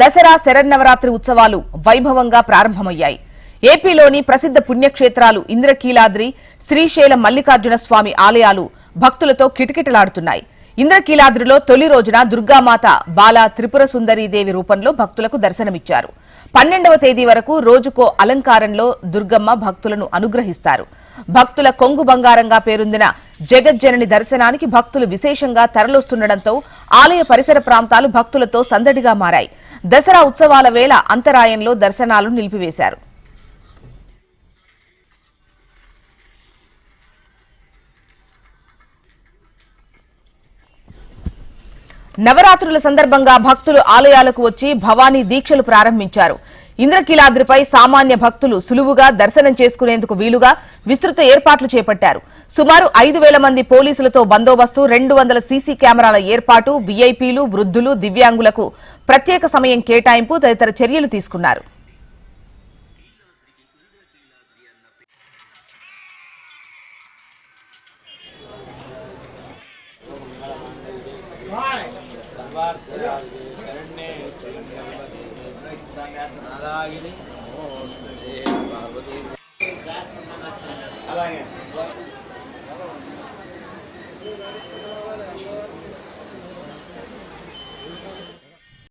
దసరా శరన్నవరాత్రి ఉత్సవాలు వైభవంగా ప్రారంభమయ్యాయి. ఏపీలోని ప్రసిద్ధ పుణ్యక్షేత్రాలు ఇంద్రకీలాద్రి శ్రీశైలం మల్లికార్జున స్వామి ఆలయాలు భక్తులతో కిటకిటలాడుతున్నాయి. ఇంద్రకీలాద్రిలో తొలి రోజున దుర్గామాత బాల త్రిపుర సుందరీదేవి రూపంలో భక్తులకు దర్శనమిచ్చారు. పన్నెండవ తేదీ వరకు రోజుకో అలంకారంలో దుర్గమ్మ భక్తులను అనుగ్రహిస్తారు. భక్తుల కొంగు బంగారంగా పేరొందిన జగజ్జనని దర్శనానికి భక్తులు విశేషంగా తరలొస్తుండటంతో ఆలయ పరిసర ప్రాంతాలు భక్తులతో సందడిగా మారాయి. దసరా ఉత్సవాల వేళ అంతరాయంలో దర్శనాలు నిలిపివేశారు. నవరాత్రుల సందర్భంగా భక్తులు ఆలయాలకు వచ్చి భవానీ దీక్షలు ప్రారంభించారు. ఇంద్రకీలాద్రిపై సామాన్య భక్తులు సులువుగా దర్శనం చేసుకునేందుకు వీలుగా విస్తృత ఏర్పాట్లు చేపట్టారు. సుమారు ఐదు మంది పోలీసులతో బందోబస్తు రెండు వందల సీసీ కెమెరాల ఏర్పాటు వీఐపీలు వృద్ధులు దివ్యాంగులకు ప్రత్యేక సమయం కేటాయింపు తదితర చర్యలు తీసుకున్నారు. Right. అలాగే